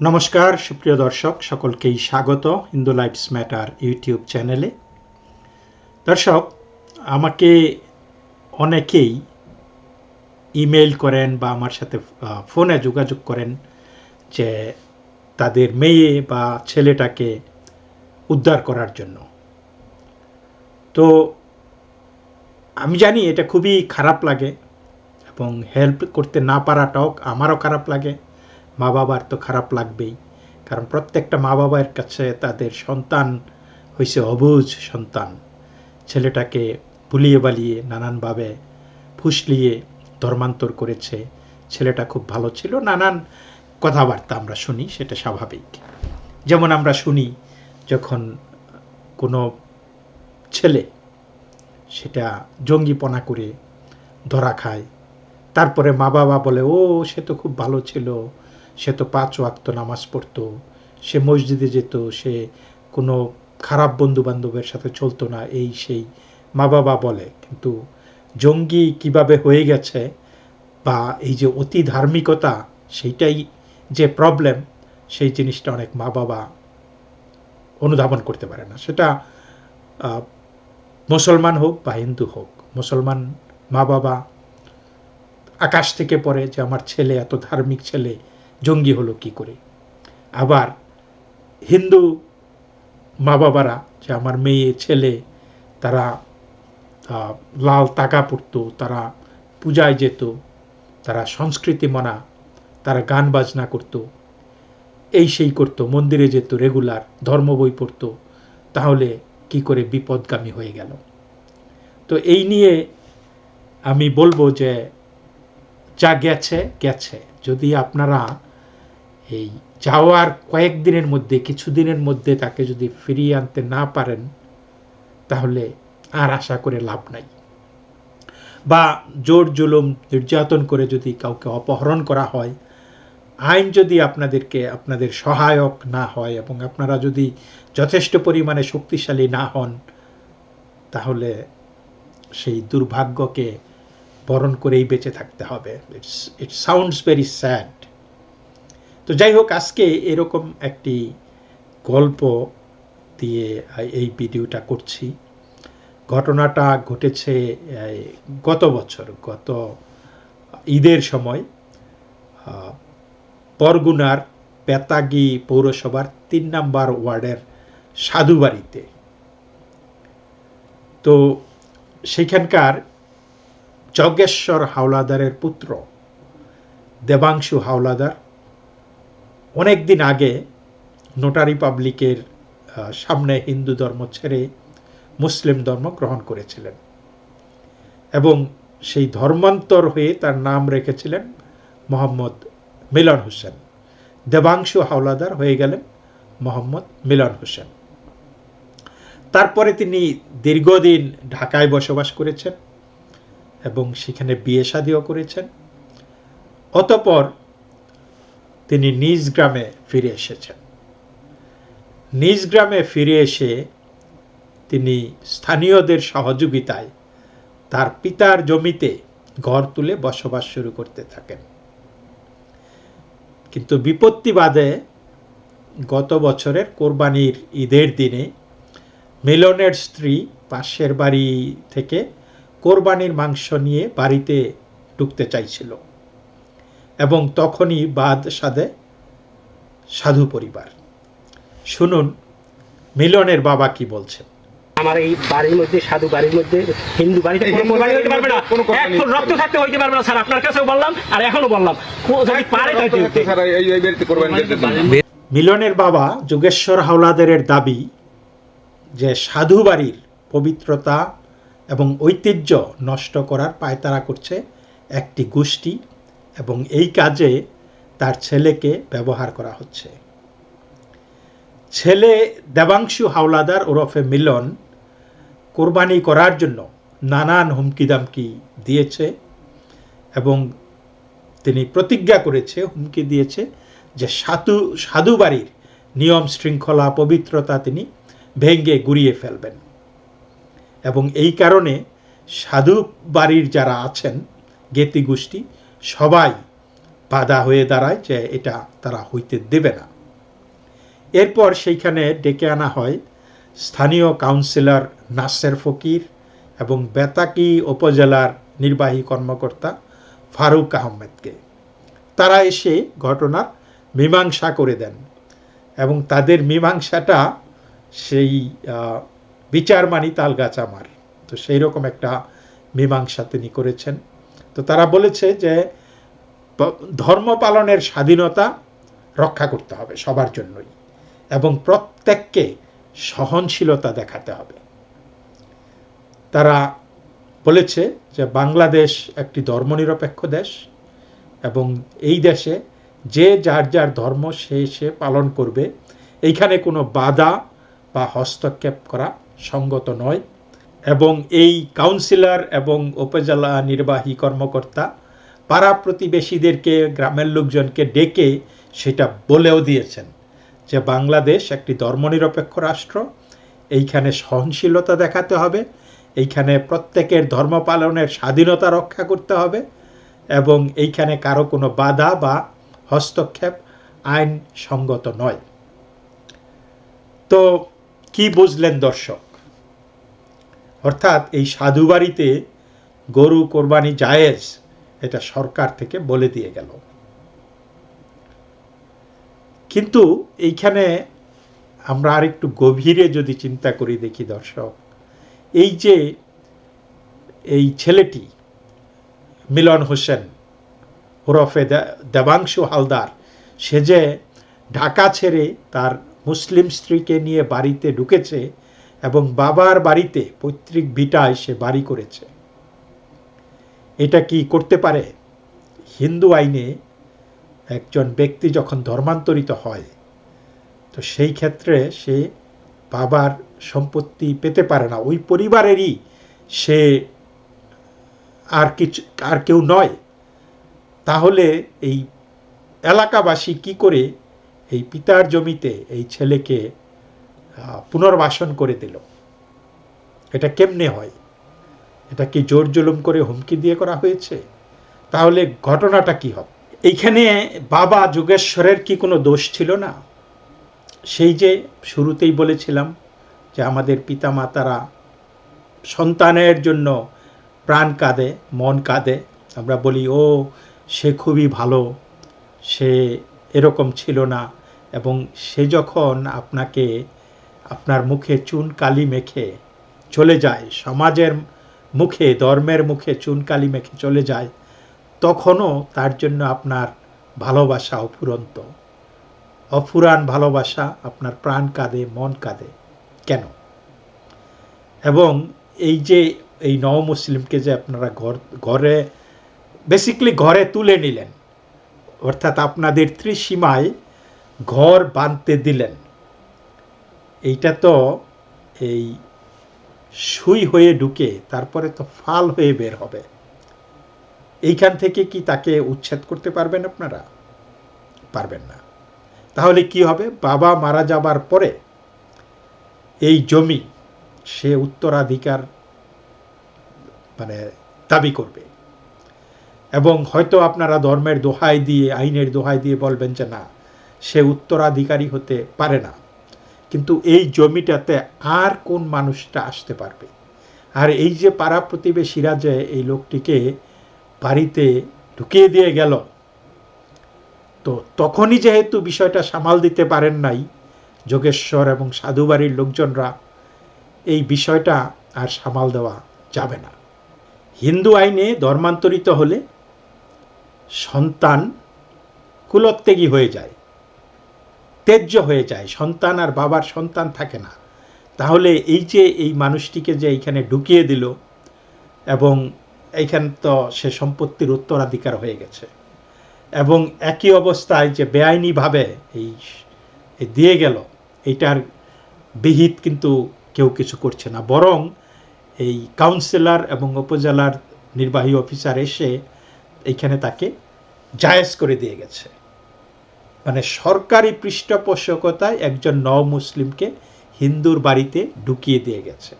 নমস্কার, সুপ্রিয় দর্শক, সকলকেই স্বাগত হিন্দু লাইফস ম্যাটার ইউটিউব চ্যানেলে। দর্শক, আমাকে অনেকেই ইমেল করেন বা আমার সাথে ফোনে যোগাযোগ করেন যে তাদের মেয়ে বা ছেলেটাকে উদ্ধার করার জন্য। তো আমি জানি এটা খুবই খারাপ লাগে এবং হেল্প করতে না পারাটাও আমারও খারাপ লাগে। মা বাবার তো খারাপ লাগবেই। কারণ প্রত্যেকটা মা বাবার কাছে তাদের সন্তান হয়েছে অবুঝ সন্তান। ছেলেটাকে ভুলিয়ে বালিয়ে নানানভাবে ফুসলিয়ে ধর্মান্তর করেছে। ছেলেটা খুব ভালো ছিল, নানান কথাবার্তা আমরা শুনি, সেটা স্বাভাবিক। যেমন আমরা শুনি যখন কোনো ছেলে সেটা জঙ্গিপনা করে ধরা খায়, তারপরে মা বাবা বলে, ও, সে তো খুব ভালো ছিল সে তো পাঁচ ওয়াক্ত নামাজ পড়তো, সে মসজিদে যেত, সে কোনো খারাপ বন্ধু বান্ধবের সাথে চলতো না, এই সেই মা বাবা বলে। কিন্তু জঙ্গি কীভাবে হয়ে গেছে বা এই যে অতি ধার্মিকতা, সেইটাই যে প্রবলেম সেই জিনিসটা অনেক মা বাবা অনুধাবন করতে পারে না। সেটা মুসলমান হোক বা হিন্দু হোক, মুসলমান মা বাবা আকাশ থেকে পড়ে যে আমার ছেলে এত ধার্মিক ছেলে জঙ্গি হলো কি করে? আবার হিন্দু মা বাবারা যে আমার মেয়ে, ছেলে, তারা লাল তাকা পড়তো তারা পূজায় যেত, তারা সংস্কৃতি মানা, তারা গান বাজনা করতো, এই সেই করতো, মন্দিরে যেত, রেগুলার ধর্ম বই পড়তো, তাহলে কি করে বিপদগামী হয়ে গেল? তো এই নিয়ে আমি বলব যে, যা গেছে গেছে। যদি আপনারা এই যাওয়ার কয়েকদিনের মধ্যে, কিছুদিনের মধ্যে তাকে যদি ফিরিয়ে আনতে না পারেন, তাহলে আর আশা করে লাভ নাই। বা জোর জুলুম, নির্যাতন করে যদি কাউকে অপহরণ করা হয়, আইন যদি আপনাদেরকে, আপনাদের সহায়ক না হয় এবং আপনারা যদি যথেষ্ট পরিমাণে শক্তিশালী না হন, তাহলে সেই দুর্ভাগ্যকে বরণ করেই বেঁচে থাকতে হবে। It's it sounds very sad তো যাই হোক আজকে এরকম একটি গল্প দিয়ে এই ভিডিওটা করছি। ঘটনাটা ঘটেছে গত বছর গত ঈদের সময় আহ, বরগুনার পেতাগি পৌরসভার তিন নাম্বার ওয়ার্ডের সাধুবাড়িতে। তো সেখানকার যজ্ঞেশ্বর হাওলাদারের পুত্র দেবাংশু হাওলাদার অনেক দিন আগে নোটারি পাবলিকের সামনে হিন্দু ধর্ম ছেড়ে মুসলিম ধর্ম গ্রহণ করেছিলেন। এবং সেই ধর্মান্তর হয়ে তার নাম রেখেছিলেন মোহাম্মদ মিলন হোসেন। দেবাংশু হাওলাদার হয়ে গেলেন মোহাম্মদ মিলন হোসেন। তারপরে তিনি দীর্ঘদিন ঢাকায় বসবাস করেছেন এবং সেখানে বিয়ে শাদিও করেছেন। অতপর তিনি নিজ গ্রামে ফিরে এসেছেন। নিজ গ্রামে ফিরে এসে তিনি স্থানীয়দের সহযোগিতায় তার পিতার জমিতে ঘর তুলে বসবাস শুরু করতে থাকেন। কিন্তু বিপত্তি বাদে গত বছরের কোরবানির ঈদের দিনে মিলনের স্ত্রী পাশের বাড়ি থেকে কোরবানির মাংস নিয়ে বাড়িতে ঢুকতে চাইছিল। এবং তখনই বাদ সাধে সাধু পরিবার। শুনুন মিলনের বাবা কি বলছেন? আমার এই বাড়ির মধ্যে সাধু বাড়ির মধ্যে হিন্দু বাড়িতে কোনো হইতে পারবে না। এখন রক্ত থাকতে হইতে পারবে না স্যার। আপনার কাছেও বললাম আর এখনও বললাম। যদি পারে। মিলনের বাবা যোগেশ্বর হাওলাদারের দাবি যে সাধু বাড়ির পবিত্রতা এবং ঐতিহ্য নষ্ট করার পায়তারা করছে একটি গোষ্ঠী এবং এই কাজে তার ছেলেকে ব্যবহার করা হচ্ছে। ছেলে দেবাংশু হাওলাদার ওরফে মিলন কোরবানি করার জন্য নানান হুমকি দামকি দিয়েছে এবং তিনি প্রতিজ্ঞা করেছে, হুমকি দিয়েছে যে সাধু সাধু বাড়ির নিয়ম শৃঙ্খলা, পবিত্রতা তিনি ভেঙ্গে গুড়িয়ে ফেলবেন এবং এই কারণে সাধু বাড়ির যারা আছেন জ্ঞেতি গোষ্ঠী সবাই বাধা হয়ে দাঁড়ায় যে এটা তারা হইতে দেবে না। এরপর সেইখানে ডেকে আনা হয় স্থানীয় কাউন্সিলর নাসের ফকির এবং বেতাকি উপজেলার নির্বাহী কর্মকর্তা ফারুক আহমেদকে। তারা এসে ঘটনার মীমাংসা করে দেন এবং তাদের মীমাংসাটা সেই আহ, বিচার মানি তাল গাছ আমার। তো সেই রকম একটা মীমাংসা তিনি করেছেন। তো তারা বলেছে যে ধর্ম পালনের স্বাধীনতা রক্ষা করতে হবে সবার জন্যই এবং প্রত্যেককে সহনশীলতা দেখাতে হবে। তারা বলেছে যে, বাংলাদেশ একটি ধর্মনিরপেক্ষ দেশ এবং এই দেশে যে যার যার ধর্ম সে সে পালন করবে, এইখানে কোনো বাধা বা হস্তক্ষেপ করা সঙ্গত নয়। এবং এই কাউন্সিলর এবং উপজেলা নির্বাহী কর্মকর্তা পাড়া প্রতিবেশীদেরকে গ্রামের লোকজনকে ডেকে সেটা বলেও দিয়েছেন যে বাংলাদেশ একটি ধর্মনিরপেক্ষ রাষ্ট্র, এইখানে সহনশীলতা দেখাতে হবে, এইখানে প্রত্যেকের ধর্ম পালনের স্বাধীনতা রক্ষা করতে হবে এবং এইখানে কারও কোনো বাধা বা হস্তক্ষেপ আইন সঙ্গত নয়। তো কি বুঝলেন দর্শক? অর্থাৎ এই সাধু বাড়িতে গরু কোরবানি জায়েজ এটা সরকার থেকে বলে দিয়ে গেল। কিন্তু এইখানে আমরা আরেকটু গভীরে যদি চিন্তা করি দেখি দর্শক, এই যে এই ছেলেটি মিলন হোসেন, ওরফে দেবাংশু হালদার, সে যে ঢাকা ছেড়ে তার মুসলিম স্ত্রীকে নিয়ে বাড়িতে ঢুকেছে এবং বাবার বাড়িতে পৈতৃক ভিটায় সে বাড়ি করেছে। এটা কি করতে পারে? হিন্দু আইনে একজন ব্যক্তি যখন ধর্মান্তরিত হয়, তো সেই ক্ষেত্রে সে বাবার সম্পত্তি পেতে পারে না। ওই পরিবারেরই সে আর কিছু, আর কেউ নয়। তাহলে এই এলাকাবাসী কি করে এই পিতার জমিতে এই ছেলেকে পুনর্বাসন করে দিল। এটা কেমনে হয়? এটা কি জোর জুলুম করে হুমকি দিয়ে করা হয়েছে? তাহলে ঘটনাটা কি হবে? এইখানে বাবা যোগেশ্বরের কি কোনো দোষ ছিল না? সেই যে শুরুতেই বলেছিলাম যে আমাদের পিতামাতারা সন্তানের জন্য প্রাণ কাঁদে, মন কাঁদে। আমরা বলি, ও, সে খুবই ভালো। সে এরকম ছিল না। এবং সে যখন আপনাকে আপনার মুখে চুন কালি মেখে চলে যায়। সমাজের মুখে, ধর্মের মুখে চুন কালি মেখে চলে যায়, তখনও তার জন্য আপনার ভালোবাসা অফুরন্ত। অফুরান ভালোবাসা আপনার প্রাণ কাঁদে, মন কাঁদে। কেন? এবং এই যে এই নও মুসলিমকে যে আপনারা ঘর, ঘরে বেসিকলি ঘরে তুলে নিলেন, অর্থাৎ আপনাদের ত্রিসীমায় ঘর বাঁধতে দিলেন এইটা তো এই সুই হয়ে ঢুকে তারপরে তো ফাল হয়ে বের হবে। এইখান থেকে কি তাকে উচ্ছেদ করতে পারবেন আপনারা? পারবেন না। তাহলে কি হবে? বাবা মারা যাবার পরে এই জমি সে উত্তরাধিকার মানে দাবি করবে। এবং হয়তো আপনারা ধর্মের দোহাই দিয়ে, আইনের দোহাই দিয়ে বলবেন যে না, সে উত্তরাধিকারী হতে পারে না। কিন্তু এই জমিটাতে আর কোন মানুষটা আসতে পারবে? আর এই যে পাড়া প্রতিবেশীরা যে এই লোকটিকে বাড়িতে ঢুকিয়ে দিয়ে গেল। তো তখনই যেহেতু বিষয়টা সামাল দিতে পারেন নাই, যোগেশ্বর এবং সাধুবাড়ির লোকজনরা, এই বিষয়টা আর সামাল দেওয়া যাবে না। হিন্দু আইনে ধর্মান্তরিত হলে সন্তান কুলত্যাগী হয়ে যায়। ত্যায্য হয়ে যায়, সন্তান আর বাবার সন্তান থাকে না। তাহলে এই যে এই মানুষটিকে যে এইখানে ঢুকিয়ে দিল এবং এইখান তো সে সম্পত্তির উত্তরাধিকার হয়ে গেছে এবং একই অবস্থায় যে বেআইনিভাবে এই দিয়ে গেল, এইটার বিহিত কিন্তু কেউ কিছু করছে না। বরং এই কাউন্সিলর এবং উপজেলার নির্বাহী অফিসার এসে এইখানে তাকে জায়েজ করে দিয়ে গেছে। মানে সরকারি পৃষ্ঠপোষকতায় একজন ন মুসলিমকে হিন্দুর বাড়িতে ঢুকিয়ে দিয়ে গেছে।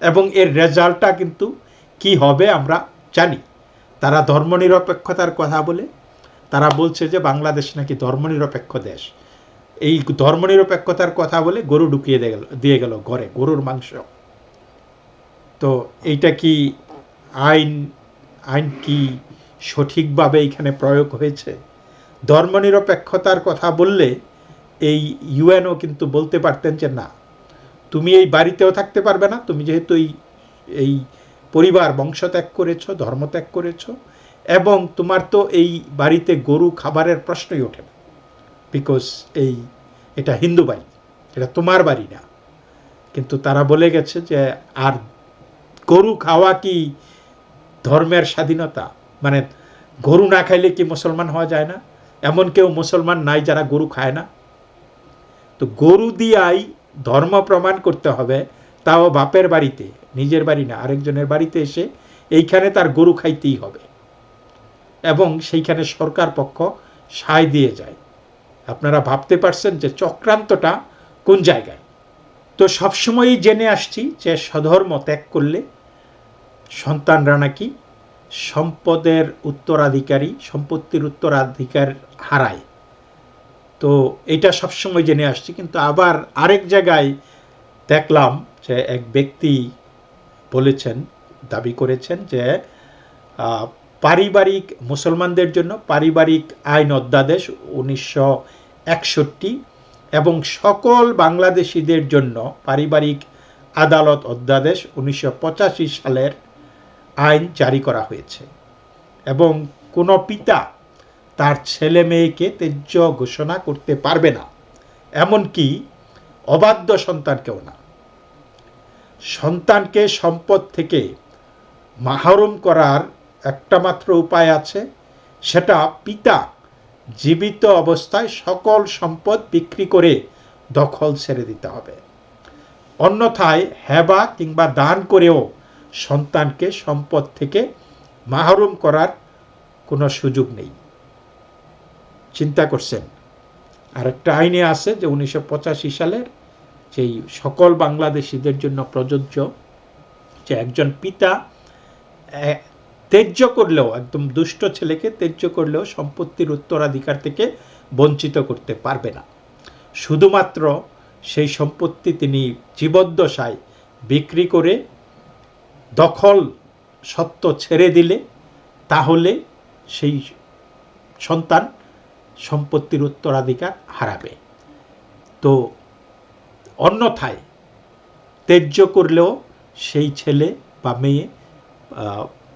এবং এর রেজাল্টটা কিন্তু কি হবে আমরা জানি। তারা ধর্মনিরপেক্ষতার কথা বলে, তারা বলছে যে বাংলাদেশ নাকি ধর্মনিরপেক্ষ দেশ। এই ধর্মনিরপেক্ষতার কথা বলে গরু ঢুকিয়ে দিয়ে গেল দিয়ে গেল ঘরে, গরুর মাংস। তো এইটা কি আইন আইন কি সঠিকভাবে এখানে প্রয়োগ হয়েছে? ধর্মনিরপেক্ষতার কথা বললে এই ইউএনও কিন্তু বলতে পারতেন যে না, তুমি এই বাড়িতেও থাকতে পারবে না, তুমি যেহেতু এই এই পরিবার বংশ ত্যাগ করেছ ধর্ম ত্যাগ করেছ, এবং তোমার তো এই বাড়িতে গরু খাবারের প্রশ্নই ওঠে না বিকজ এই, এটা হিন্দু বাড়ি, এটা তোমার বাড়ি না। কিন্তু তারা বলে গেছে যে, আর গরু খাওয়া কি ধর্মের স্বাধীনতা? মানে গরু না খাইলে কি মুসলমান হওয়া যায় না? এমন কেউ মুসলমান নাই যারা গরু খায় না। তো গরু দিয়াই ধর্ম প্রমাণ করতে হবে, তাও বাপের বাড়িতে, নিজের বাড়ি না, আরেকজনের বাড়িতে এসে এইখানে তার গরু খাইতেই হবে। এবং সেইখানে সরকার পক্ষ সায় দিয়ে যায়। আপনারা ভাবতে পারছেন যে চক্রান্তটা কোন জায়গায়? তো সবসময়ই জেনে আসছি যে সধর্ম ত্যাগ করলে সন্তানরা নাকি সম্পদের উত্তরাধিকারী, সম্পত্তির উত্তরাধিকার হারায়। তো এটা সবসময় জেনে আসছি, কিন্তু আবার আরেক জায়গায় দেখলাম যে এক ব্যক্তি বলেছেন, দাবি করেছেন যে পারিবারিক মুসলমানদের জন্য পারিবারিক আইন অধ্যাদেশ উনিশশো একষট্টি এবং সকল বাংলাদেশিদের জন্য পারিবারিক আদালত অধ্যাদেশ উনিশশো পঁচাশি সালের আইন জারি করা হয়েছে। এবং কোনো পিতা তার ছেলে মেয়েকে তেজ্য ঘোষণা করতে পারবে না। এমনকি অবাধ্য সন্তানকেও না। সন্তানকে সম্পদ থেকে মাহরুম করার একটা মাত্র উপায় আছে। সেটা পিতা জীবিত অবস্থায় সকল সম্পদ বিক্রি করে দখল ছেড়ে দিতে হবে। অন্যথায় হেবা কিংবা দান করেও সন্তানকে সম্পদ থেকে মাহরুম করার কোনো সুযোগ নেই। চিন্তা করছেন। আরেকটা আইনে আছে যে উনিশশো পঁচাশি সালের যেই সকল বাংলাদেশিদের জন্য প্রযোজ্য, যে একজন পিতা ত্যায্য করলেও, একদম দুষ্ট ছেলেকে ত্যায্য করলেও সম্পত্তির উত্তরাধিকার থেকে বঞ্চিত করতে পারবে না। শুধুমাত্র সেই সম্পত্তি তিনি জীবদ্দশায় বিক্রি করে দখল সত্ত্ব ছেড়ে দিলে তাহলে সেই সন্তান সম্পত্তির উত্তরাধিকার হারাবে। তো অন্যথায় ত্যায্য করলেও সেই ছেলে বা মেয়ে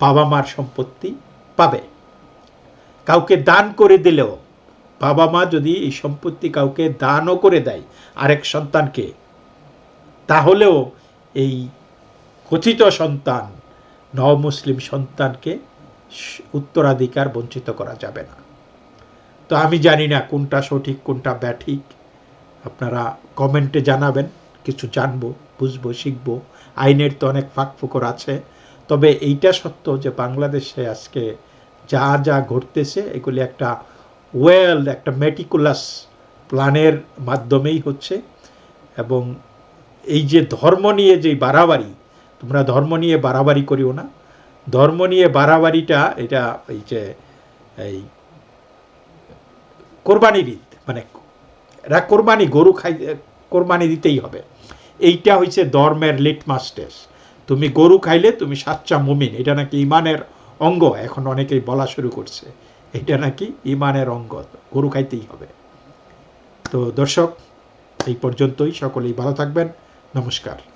বাবা মার সম্পত্তি পাবে। কাউকে দান করে দিলেও বাবা মা যদি এই সম্পত্তি কাউকে দানও করে দেয় আরেক সন্তানকে, তাহলেও এই কথিত সন্তান নবমুসলিম সন্তানকে উত্তরাধিকার বঞ্চিত করা যাবে না। তো আমি জানি না কোনটা সঠিক, কোনটা ব্যাঠিক। আপনারা কমেন্টে জানাবেন, কিছু জানব, বুঝব, শিখব। আইনের তো অনেক ফাঁক ফুকর আছে। তবে এইটা সত্য যে বাংলাদেশে আজকে যা যা ঘটতেছে, এগুলি একটা ওয়েল, একটা মেটিকুলাস প্ল্যানের মাধ্যমেই হচ্ছে। এবং এই যে ধর্ম নিয়ে যে বাড়াবাড়ি তোমরা ধর্ম নিয়ে বাড়াবাড়ি করিও না। ধর্ম নিয়ে বাড়াবাড়িটা এটা এই যে, এই কোরবানির ঈদ মানে এরা কোরবানি, গরু খাই, কোরবানি দিতেই হবে। এইটা হচ্ছে ধর্মের লিটমাস টেস্ট তুমি গরু খাইলে তুমি সাচ্চা মুমিন, এটা নাকি ইমানের অঙ্গ, এখন অনেকেই বলা শুরু করছে। এটা নাকি ইমানের অঙ্গ, গরু খাইতেই হবে। তো দর্শক, এই পর্যন্তই, সকলেই ভালো থাকবেন। নমস্কার।